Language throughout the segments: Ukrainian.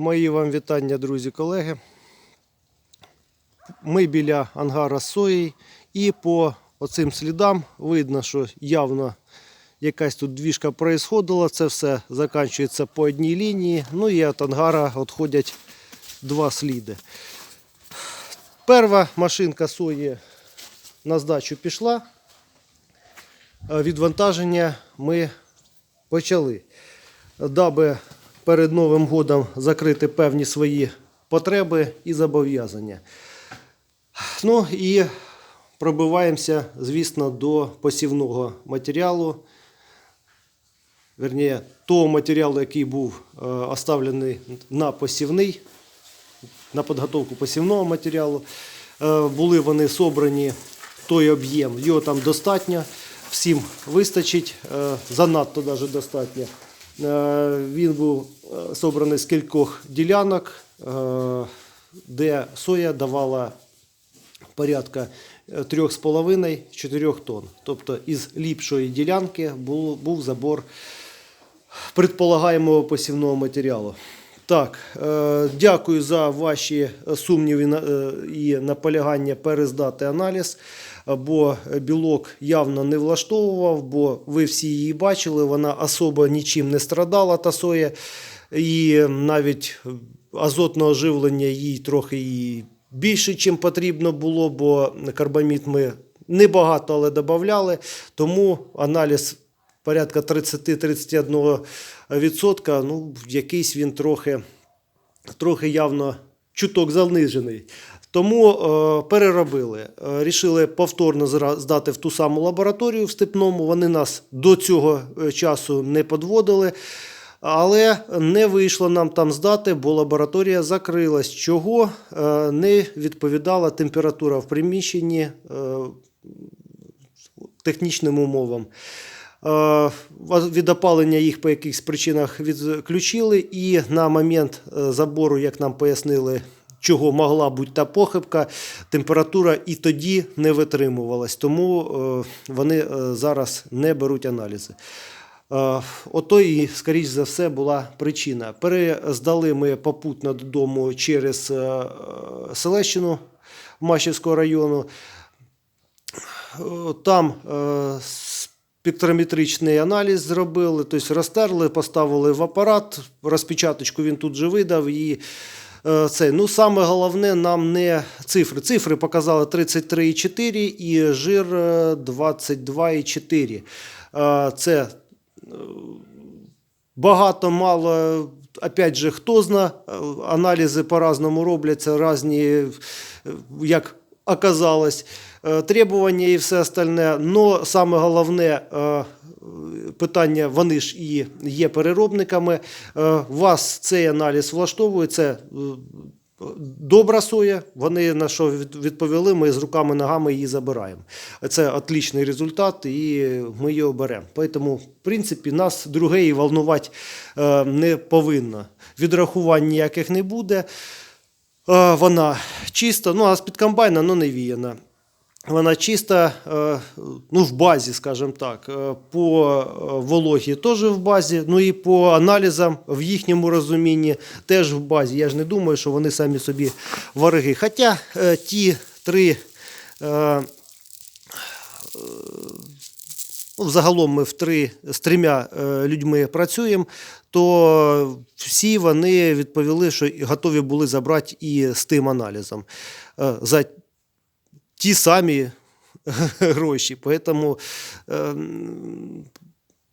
Мої вам вітання, друзі, колеги. Ми біля ангара соєю і по оцим слідам видно, що явно якась тут двіжка происходила. Це все закінчується по одній лінії. Ну і від ангара відходять два сліди. Перша машинка сої на здачу пішла. Е, Відвантаження ми почали. Даби перед Новим годом закрити певні свої потреби і зобов'язання. Ну і пробиваємося, звісно, до посівного матеріалу. Верніше, того матеріалу, який був е, оставлений на посівний, на підготовку посівного матеріалу. Е, Були вони собрані той об'єм, його там достатньо, всім вистачить, е, занадто навіть достатньо. Е, Він був е, собраний з кількох ділянок, е, де соя давала порядка е, 3,5-4 тонн. Тобто із ліпшої ділянки був, забор предполагаємого посівного матеріалу. Так, дякую за ваші сумніви і наполягання перездати аналіз, бо білок явно не влаштовував, бо ви всі її бачили, вона особо нічим не страдала, та соя, і навіть азотного живлення їй трохи і більше, чим потрібно було, бо карбамід ми небагато, але додавали, тому аналіз порядка 30-31%, ну, якийсь він трохи, трохи явно чуток занижений. Тому е, переробили. Е, рішили повторно здати в ту саму лабораторію в Степному. Вони нас до цього е, часу не подводили. Але не вийшло нам там здати, бо лабораторія закрилась, чого не відповідала температура в приміщенні технічним умовам. Від опалення їх по якихось причинах відключили, і на момент забору, як нам пояснили, чого могла бути та похибка, температура і тоді не витримувалась. Тому е, вони е, зараз не беруть аналізи. Е, Ото і, скоріш за все, була причина. Перездали ми попутно додому через Селещину Машівського району. Там спектрометричний аналіз зробили, тобто розтерли, поставили в апарат, розпечаточку він тут же видав. І це, ну, саме головне нам не цифри. Цифри показали 33,4 і жир е, 22,4. Е, Це багато, мало. Опять же, хто зна, е, аналізи по-разному робляться, різні, е, як оказалось, е, требування і все остальне. Но саме головне е, питання, вони ж і є переробниками. Е, Вас цей аналіз влаштовує, це е, Добра соя, вони на що відповіли, ми з руками ногами її забираємо. Це отличний результат, і ми його беремо. Тому, в принципі, нас друге і волнувати е, не повинно. Відрахувань ніяких не буде. Вона чиста, ну а з-під комбайна ну, не віяна. Вона чиста, е, ну, в базі, скажімо так. Е, По е, вологі теж в базі, ну і по аналізам в їхньому розумінні теж в базі. Я ж не думаю, що вони самі собі вороги. Хоча ті три. Ну, Взагалом ми в три, з трьома людьми працюємо, то всі вони відповіли, що готові були забрати і з тим аналізом. За ті самі гроші. Поэтому е,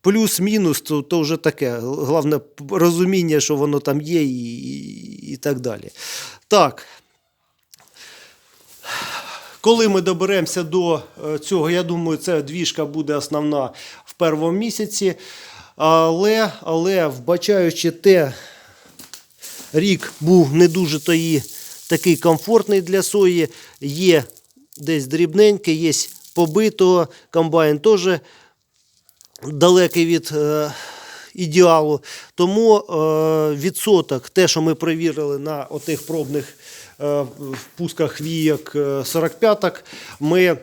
плюс-мінус, то, то вже таке. Головне розуміння, що воно там є, і, і, так далі. Так. Коли ми доберемося до е, цього, я думаю, ця двіжка буде основна в першому місяці. Але, але вбачаючи те, рік був не дуже то і такий комфортний для сої. Є десь дрібненьке, є побитого, комбайн теж далекий від е, ідеалу. Тому е, відсоток, те, що ми перевірили на отих пробних е, пусках віяк е, 45-ок, ми е,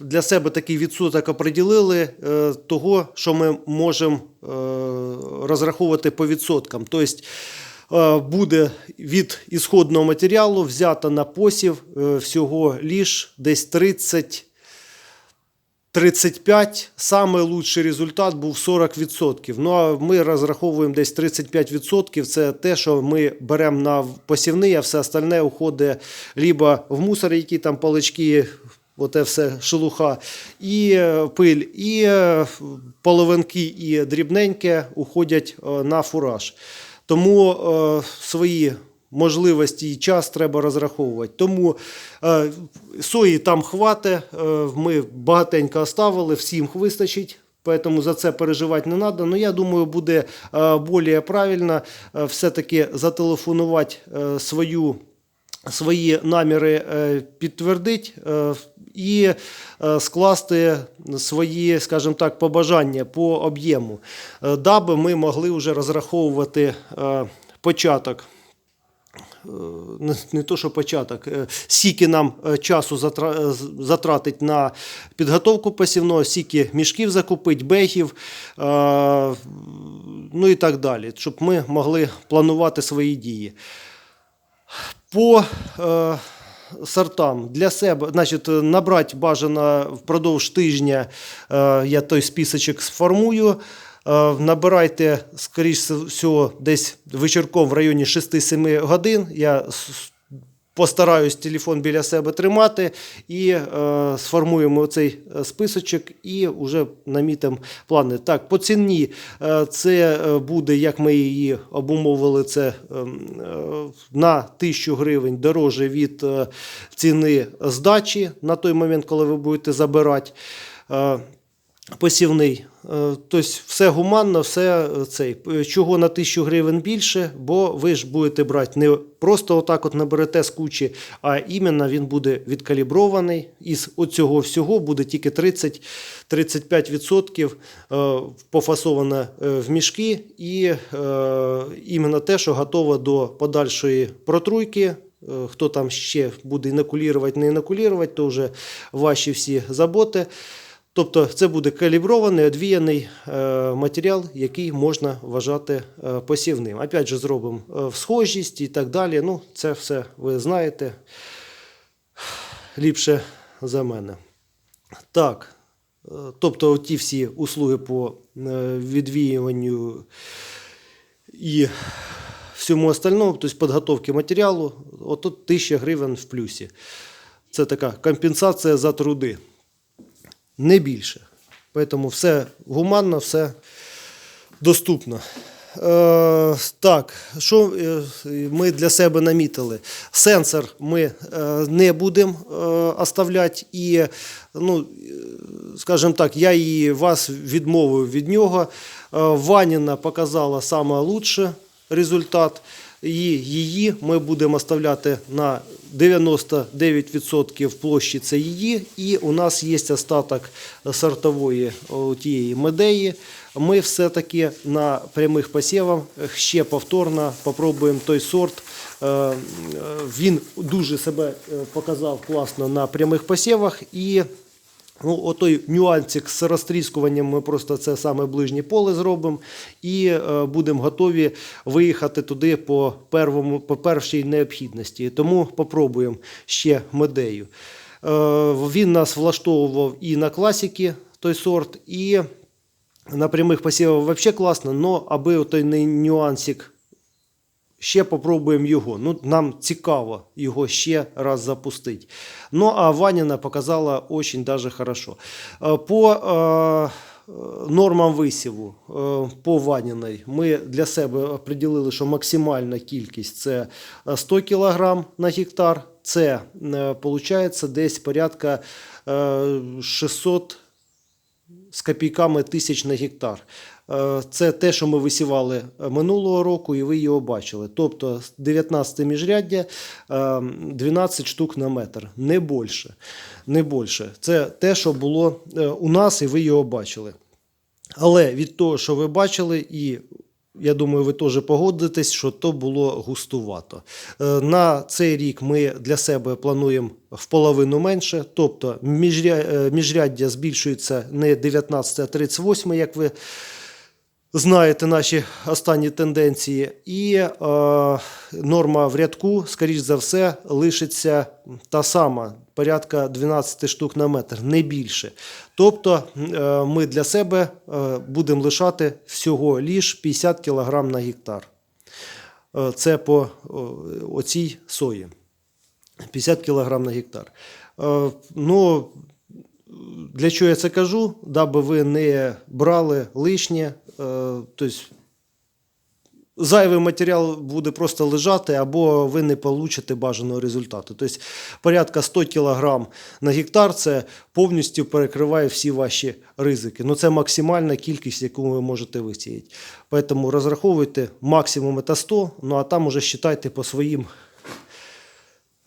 для себе такий відсоток оприділили е, того, що ми можемо е, розраховувати по відсоткам. Тобто е, буде від ісходного матеріалу взято на посів е, всього ліж десь 30 35, самий лучший результат був 40%. Ну а ми розраховуємо десь 35%. Це те, що ми беремо на посівний, а все остальне уходить либо в мусор, які там палички, оте все шелуха, і е, пиль, і е, половинки, і дрібненьке уходять е, на фураж. Тому е, свої можливості і час треба розраховувати. Тому е, сої там хвати, е, ми багатенько оставили, всім вистачить. Поэтому за це переживати не треба. Ну, я думаю, буде е, більш правильно е, все-таки зателефонувати е, свою свої наміри е, підтвердити е, і е, скласти свої, скажімо так, побажання по об'єму, даби ми могли вже розраховувати початок. Не, то, що початок, скільки нам часу затратить на підготовку посівного, скільки мішків закупить, бегів, ну і так далі, щоб ми могли планувати свої дії. По е, сортам для себе, значить, набрати бажано впродовж тижня, е, я той списочок сформую. Е, набирайте, скоріш всього, десь вечірком в районі 6-7 годин. Я постараюсь телефон біля себе тримати і е, сформуємо цей списочок і вже намітимо плани. Так, по ціні е, це е, буде, як ми її обумовили, це ем, е, на 1000 гривень дороже від е, ціни здачі на той момент, коли ви будете забирати. Е, Посівний, Е, тобто все гуманно, все е, цей. Е, Чого на 1000 гривень більше, бо ви ж будете брати не просто отак от наберете з кучі, а іменно він буде відкалібрований. Із оцього всього буде тільки 30-35% е, пофасовано е, в мішки, і е, іменно те, що готово до подальшої протруйки. Е, Хто там ще буде інокулірувати, не інокулірувати, то вже ваші всі заботи. Тобто це буде калібрований, одвіяний е, матеріал, який можна вважати е, посівним. Опять же, зробимо е, схожість і так далі. Ну, це все ви знаєте ліпше за мене. Так. Тобто ті всі услуги по відвіюванню і всьому остальному, тобто підготовки матеріалу, отут 1000 гривень в плюсі. Це така компенсація за труди не більше. Тому все гуманно, все доступно. Е, так, що е, ми для себе намітили? Сенсор ми е, не будемо е, оставляти і, ну, скажімо так, я і вас відмовив від нього. Ваніна показала найкращий результат. І її ми будемо оставляти на 99% площі це її. І у нас є остаток сортової тієї медеї. Ми все-таки на прямих посівах ще повторно попробуємо той сорт. Е, е, Він дуже себе е, показав класно на прямих посівах. І Ну, отой нюансик з розтріскуванням ми просто це саме ближнє поле зробимо і е, будемо готові виїхати туди по, первому, по першій необхідності. Тому попробуємо ще медею. Е, він нас влаштовував і на класіки той сорт, і на прямих посівах взагалі класно, але аби той нюансик ще попробуємо його. Ну, нам цікаво його ще раз запустити. Ну, а Ваніна показала очень даже хорошо. Е, По е, е, нормам висіву е, по Ваніної ми для себе определили, що максимальна кількість це е, 100 кг на гектар. Це виходить десь порядка е, 600 з копійками тисяч на гектар. Е, Це те, що ми висівали е, минулого року, і ви його бачили. Тобто 19 міжряддя, е, 12 штук на метр, не більше. Не більше. Це те, що було е, у нас, і ви його бачили. Але від того, що ви бачили, і я думаю, ви теж погодитесь, що то було густувато. Е, На цей рік ми для себе плануємо в половину менше, тобто міжря- е, міжряддя збільшується не 19, а 38, як ви знаєте наші останні тенденції. І е, норма в рядку, скоріш за все, лишиться та сама, порядка 12 штук на метр, не більше. Тобто е, ми для себе е, будемо лишати всього ліж 50 кг на гектар. Е, Це по оцій сої. 50 кг на гектар. Ну, для чого я це кажу? Даби ви не брали лишнє. Тобто зайвий матеріал буде просто лежати, або ви не получите бажаного результату. Тобто порядка 100 кг на гектар це повністю перекриває всі ваші ризики. Ну це максимальна кількість, яку ви можете висіяти. Тому розраховуйте максимум це 100, ну а там уже вважайте по своїм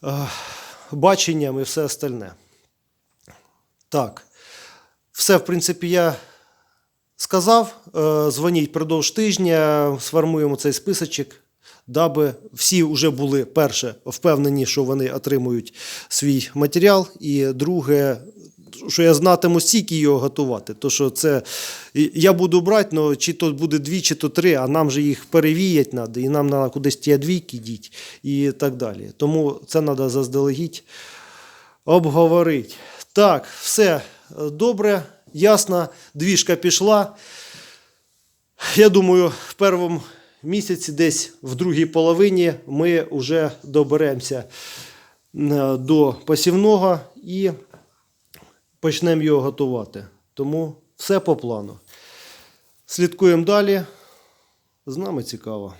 е, баченням і все остальне. Так. Все, в принципі, я сказав. Е, Дзвоніть продовж тижня, сформуємо цей списочок, даби всі вже були перше впевнені, що вони отримують свій матеріал. І друге, що я знатиму, стільки його готувати. То що це я буду брати, але чи то буде дві, чи то три, а нам же їх перевіять треба, і нам треба кудись ті двійки діти і так далі. Тому це треба заздалегідь обговорити. Так, все добре, ясно, двіжка пішла. Я думаю, в першому місяці, десь в другій половині, ми вже доберемося до посівного і почнемо його готувати. Тому все по плану. Слідкуємо далі. З нами цікаво.